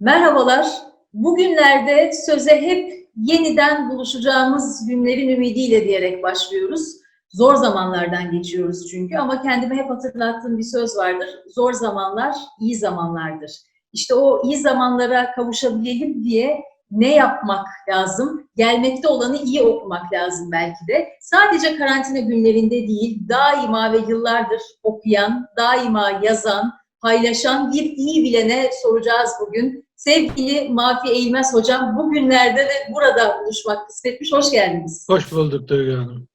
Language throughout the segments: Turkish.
Merhabalar. Bugünlerde söze hep yeniden buluşacağımız günlerin ümidiyle diyerek başlıyoruz. Zor zamanlardan geçiyoruz çünkü ama kendime hep hatırlattığım bir söz vardır. Zor zamanlar iyi zamanlardır. İşte o iyi zamanlara kavuşabilelim diye ne yapmak lazım? Gelmekte olanı iyi okumak lazım belki de. Sadece karantina günlerinde değil, daima ve yıllardır okuyan, daima yazan, paylaşan bir iyi bilene soracağız bugün. Sevgili Mafi Eğilmez Hocam, bugünlerde de burada buluşmak kısmetmiş. Hoş geldiniz. Hoş bulduk Duygu Hanım.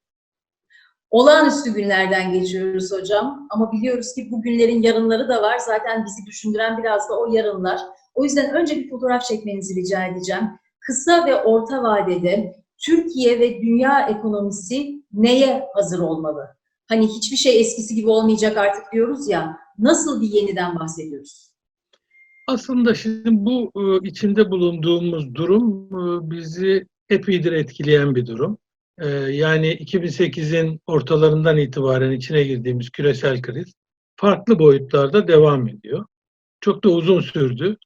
Olağanüstü günlerden geçiyoruz hocam. Ama biliyoruz ki bu günlerin yarınları da var. Zaten bizi düşündüren biraz da o yarınlar. O yüzden önce bir fotoğraf çekmenizi rica edeceğim. Kısa ve orta vadede Türkiye ve dünya ekonomisi neye hazır olmalı? Hani hiçbir şey eskisi gibi olmayacak artık diyoruz ya. Nasıl bir yeniden bahsediyoruz? Aslında şimdi bu e, içinde bulunduğumuz durum e, bizi epeydir etkileyen bir durum. E, Yani 2008'in ortalarından itibaren içine girdiğimiz küresel kriz farklı boyutlarda devam ediyor. Çok da uzun sürdü.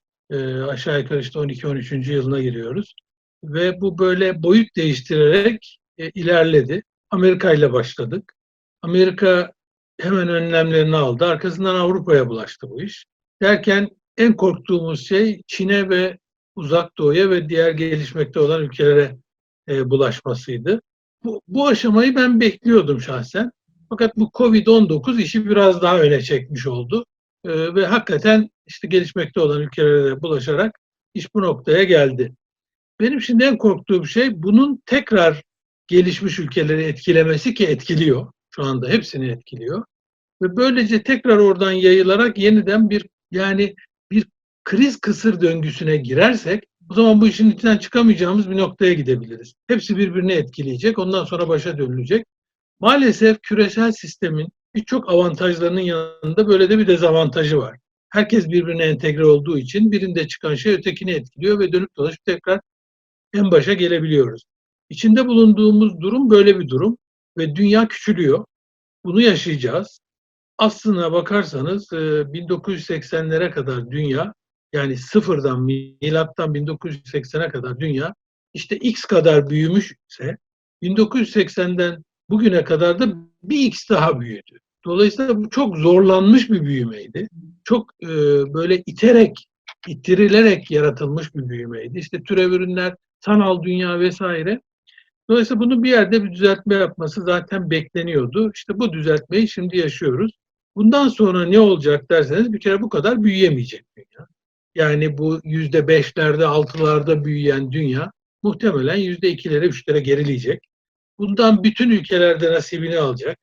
Aşağı yukarı işte 12-13. yılına giriyoruz. Ve bu böyle boyut değiştirerek ilerledi. Amerika ile başladık. Amerika hemen önlemlerini aldı. Arkasından Avrupa'ya bulaştı bu iş. Derken en korktuğumuz şey Çin'e ve Uzak Doğu'ya ve diğer gelişmekte olan ülkelere e, bulaşmasıydı. Bu, bu aşamayı ben bekliyordum şahsen. Fakat bu Covid-19 işi biraz daha öne çekmiş oldu. E, ve hakikaten işte gelişmekte olan ülkelere de bulaşarak iş bu noktaya geldi. Benim şimdi en korktuğum şey bunun tekrar gelişmiş ülkeleri etkilemesi ki etkiliyor. Şu anda hepsini etkiliyor. Ve böylece tekrar oradan yayılarak yeniden bir yani kriz kısır döngüsüne girersek o zaman bu işin içinden çıkamayacağımız bir noktaya gidebiliriz. Hepsi birbirini etkileyecek. Ondan sonra başa dönülecek. Maalesef küresel sistemin birçok avantajlarının yanında böyle de bir dezavantajı var. Herkes birbirine entegre olduğu için birinde çıkan şey ötekini etkiliyor ve dönüp dolaşıp tekrar en başa gelebiliyoruz. İçinde bulunduğumuz durum böyle bir durum ve dünya küçülüyor. Bunu yaşayacağız. Aslına bakarsanız 1980'lere kadar dünya yani sıfırdan milattan 1980'e kadar dünya işte x kadar büyümüşse 1980'den bugüne kadar da bir x daha büyüdü. Dolayısıyla bu çok zorlanmış bir büyümeydi. Çok e, böyle iterek, ittirilerek yaratılmış bir büyümeydi. İşte türev ürünler, sanal dünya vesaire. Dolayısıyla bunu bir yerde bir düzeltme yapması zaten bekleniyordu. İşte bu düzeltmeyi şimdi yaşıyoruz. Bundan sonra ne olacak derseniz bir kere bu kadar büyüyemeyecek dünya. Yani bu yüzde beşlerde, altılarda büyüyen dünya muhtemelen yüzde ikilere, üçlere gerileyecek. Bundan bütün ülkelerde nasibini alacak.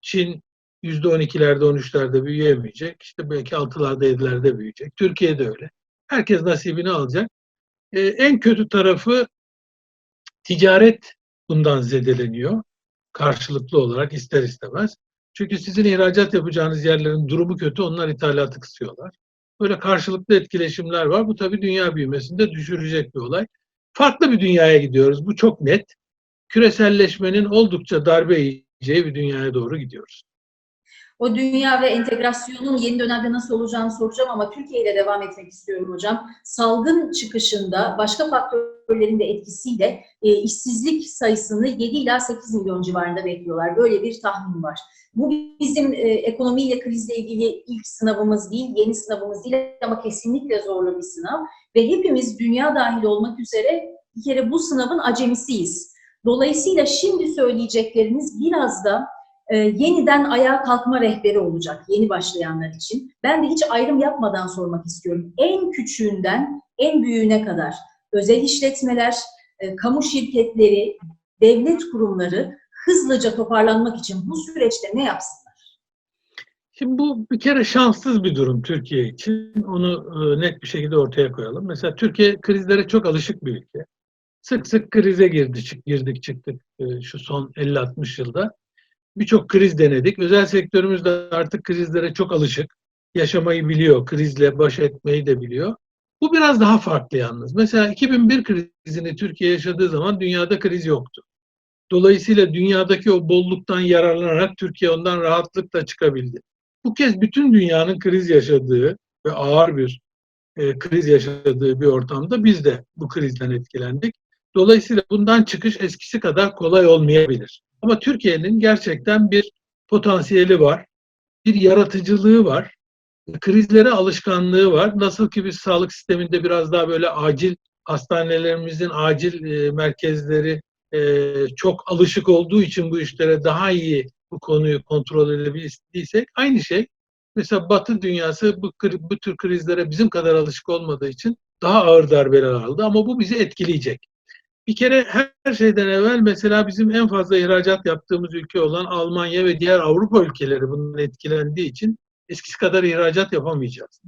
Çin yüzde on ikilerde, on üçlerde büyüyemeyecek. İşte belki altılarda, yedilerde büyüyecek. Türkiye de öyle. Herkes nasibini alacak. Ee, en kötü tarafı ticaret bundan zedeleniyor. Karşılıklı olarak ister istemez. Çünkü sizin ihracat yapacağınız yerlerin durumu kötü, onlar ithalatı kısıyorlar. Böyle karşılıklı etkileşimler var. Bu tabii dünya büyümesinde düşürecek bir olay. Farklı bir dünyaya gidiyoruz. Bu çok net. Küreselleşmenin oldukça darbe yiyeceği bir dünyaya doğru gidiyoruz. O dünya ve entegrasyonun yeni dönemde nasıl olacağını soracağım ama Türkiye ile devam etmek istiyorum hocam. Salgın çıkışında başka faktörlerin de etkisiyle e, işsizlik sayısını 7 ila 8 milyon civarında bekliyorlar. Böyle bir tahmin var. Bu bizim e, ekonomiyle krizle ilgili ilk sınavımız değil, yeni sınavımız değil ama kesinlikle zorlu bir sınav. Ve hepimiz dünya dahil olmak üzere bir kere bu sınavın acemisiyiz. Dolayısıyla şimdi söyleyecekleriniz biraz da e, yeniden ayağa kalkma rehberi olacak yeni başlayanlar için. Ben de hiç ayrım yapmadan sormak istiyorum. En küçüğünden en büyüğüne kadar özel işletmeler, e, kamu şirketleri, devlet kurumları hızlıca toparlanmak için bu süreçte ne yapsınlar? Şimdi bu bir kere şanssız bir durum Türkiye için. Onu e, net bir şekilde ortaya koyalım. Mesela Türkiye krizlere çok alışık bir ülke. Sık sık krize girdi, çık, girdik çıktık e, şu son 50-60 yılda. Birçok kriz denedik. Özel sektörümüz de artık krizlere çok alışık. Yaşamayı biliyor, krizle baş etmeyi de biliyor. Bu biraz daha farklı yalnız. Mesela 2001 krizini Türkiye yaşadığı zaman dünyada kriz yoktu. Dolayısıyla dünyadaki o bolluktan yararlanarak Türkiye ondan rahatlıkla çıkabildi. Bu kez bütün dünyanın kriz yaşadığı ve ağır bir e, kriz yaşadığı bir ortamda biz de bu krizden etkilendik. Dolayısıyla bundan çıkış eskisi kadar kolay olmayabilir. Ama Türkiye'nin gerçekten bir potansiyeli var, bir yaratıcılığı var, krizlere alışkanlığı var. Nasıl ki biz sağlık sisteminde biraz daha böyle acil hastanelerimizin acil e, merkezleri e, çok alışık olduğu için bu işlere daha iyi bu konuyu kontrol edebildiysek aynı şey mesela Batı dünyası bu, bu tür krizlere bizim kadar alışık olmadığı için daha ağır darbeler aldı ama bu bizi etkileyecek. Bir kere her şeyden evvel mesela bizim en fazla ihracat yaptığımız ülke olan Almanya ve diğer Avrupa ülkeleri bundan etkilendiği için eskisi kadar ihracat yapamayacağız.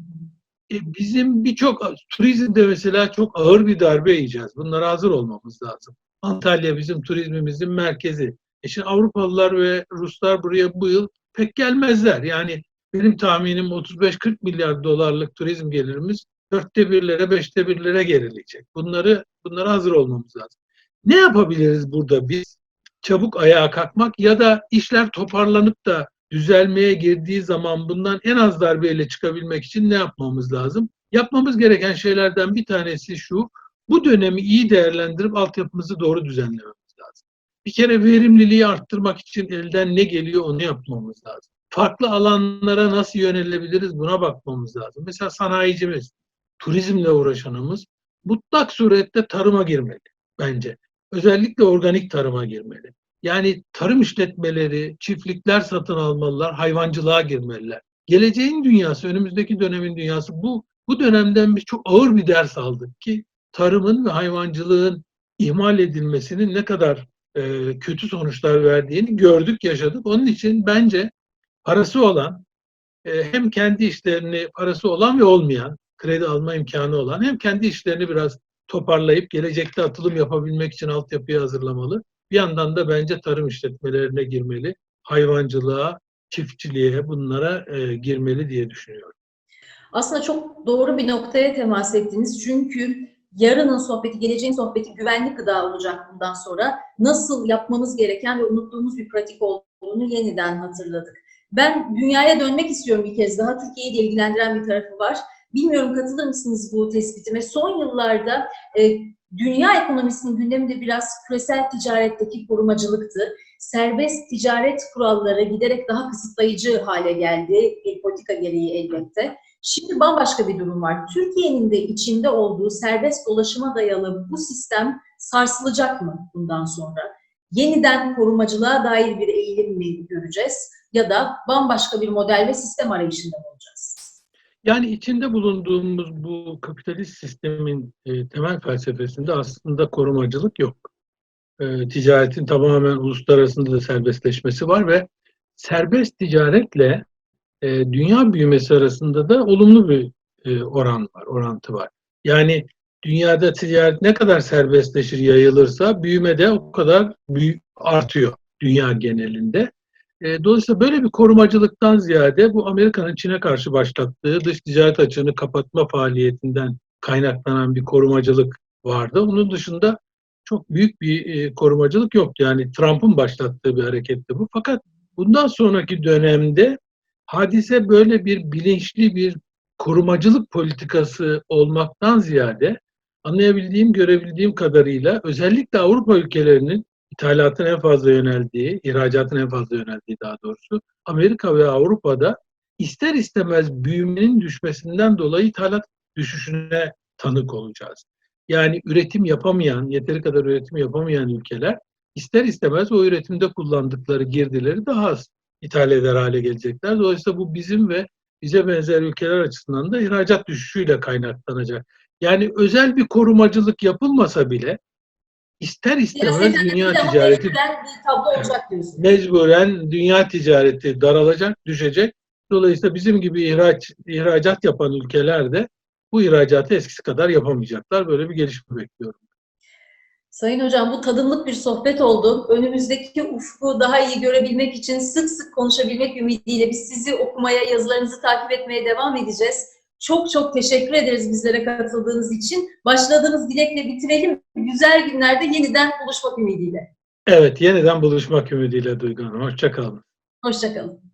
E, bizim birçok turizmde mesela çok ağır bir darbe yiyeceğiz. Bunlara hazır olmamız lazım. Antalya bizim turizmimizin merkezi. E şimdi Avrupalılar ve Ruslar buraya bu yıl pek gelmezler. Yani benim tahminim 35-40 milyar dolarlık turizm gelirimiz dörtte birlere, beşte birlere gerileyecek. Bunları bunlara hazır olmamız lazım. Ne yapabiliriz burada biz? Çabuk ayağa kalkmak ya da işler toparlanıp da düzelmeye girdiği zaman bundan en az darbeyle çıkabilmek için ne yapmamız lazım? Yapmamız gereken şeylerden bir tanesi şu, bu dönemi iyi değerlendirip altyapımızı doğru düzenlememiz lazım. Bir kere verimliliği arttırmak için elden ne geliyor onu yapmamız lazım. Farklı alanlara nasıl yönelebiliriz buna bakmamız lazım. Mesela sanayicimiz, turizmle uğraşanımız mutlak surette tarıma girmeli bence. Özellikle organik tarıma girmeli. Yani tarım işletmeleri, çiftlikler satın almalılar, hayvancılığa girmeliler. Geleceğin dünyası, önümüzdeki dönemin dünyası bu bu dönemden biz çok ağır bir ders aldık ki tarımın ve hayvancılığın ihmal edilmesinin ne kadar e, kötü sonuçlar verdiğini gördük, yaşadık. Onun için bence parası olan, e, hem kendi işlerini parası olan ve olmayan, kredi alma imkanı olan hem kendi işlerini biraz toparlayıp gelecekte atılım yapabilmek için altyapıyı hazırlamalı. Bir yandan da bence tarım işletmelerine girmeli, hayvancılığa, çiftçiliğe bunlara e, girmeli diye düşünüyorum. Aslında çok doğru bir noktaya temas ettiniz. Çünkü yarının sohbeti, geleceğin sohbeti güvenlik gıda olacak bundan sonra. Nasıl yapmamız gereken ve unuttuğumuz bir pratik olduğunu yeniden hatırladık. Ben dünyaya dönmek istiyorum bir kez daha. Türkiye'yi ilgilendiren bir tarafı var. Bilmiyorum katılır mısınız bu tespitime? Son yıllarda e, dünya ekonomisinin gündeminde biraz küresel ticaretteki korumacılıktı. Serbest ticaret kuralları giderek daha kısıtlayıcı hale geldi. Bir politika gereği elbette. Şimdi bambaşka bir durum var. Türkiye'nin de içinde olduğu serbest dolaşıma dayalı bu sistem sarsılacak mı bundan sonra? Yeniden korumacılığa dair bir eğilim mi göreceğiz? Ya da bambaşka bir model ve sistem arayışında mı olacağız? Yani içinde bulunduğumuz bu kapitalist sistemin e, temel felsefesinde aslında korumacılık yok. E, ticaretin tamamen uluslararası da serbestleşmesi var ve serbest ticaretle e, dünya büyümesi arasında da olumlu bir oran var, orantı var. Yani dünyada ticaret ne kadar serbestleşir, yayılırsa büyüme de o kadar büyü, artıyor dünya genelinde. E, dolayısıyla böyle bir korumacılıktan ziyade bu Amerika'nın Çin'e karşı başlattığı dış ticaret açığını kapatma faaliyetinden kaynaklanan bir korumacılık vardı. Onun dışında çok büyük bir e, korumacılık yoktu. Yani Trump'ın başlattığı bir hareketti bu. Fakat bundan sonraki dönemde hadise böyle bir bilinçli bir korumacılık politikası olmaktan ziyade anlayabildiğim, görebildiğim kadarıyla özellikle Avrupa ülkelerinin ithalatın en fazla yöneldiği, ihracatın en fazla yöneldiği daha doğrusu Amerika ve Avrupa'da ister istemez büyümenin düşmesinden dolayı ithalat düşüşüne tanık olacağız. Yani üretim yapamayan, yeteri kadar üretim yapamayan ülkeler ister istemez o üretimde kullandıkları girdileri daha az ithal eder hale gelecekler. Dolayısıyla bu bizim ve bize benzer ülkeler açısından da ihracat düşüşüyle kaynaklanacak. Yani özel bir korumacılık yapılmasa bile ister istemez dünya ticareti bir tablo olacak diyorsunuz. mecburen dünya ticareti daralacak, düşecek. Dolayısıyla bizim gibi ihraç, ihracat yapan ülkeler de bu ihracatı eskisi kadar yapamayacaklar. Böyle bir gelişme bekliyorum. Sayın Hocam bu tadımlık bir sohbet oldu. Önümüzdeki ufku daha iyi görebilmek için sık sık konuşabilmek ümidiyle biz sizi okumaya, yazılarınızı takip etmeye devam edeceğiz. Çok çok teşekkür ederiz bizlere katıldığınız için. Başladığınız dilekle bitirelim. Güzel günlerde yeniden buluşmak ümidiyle. Evet, yeniden buluşmak ümidiyle Duygu Hanım. Hoşçakalın. Hoşçakalın.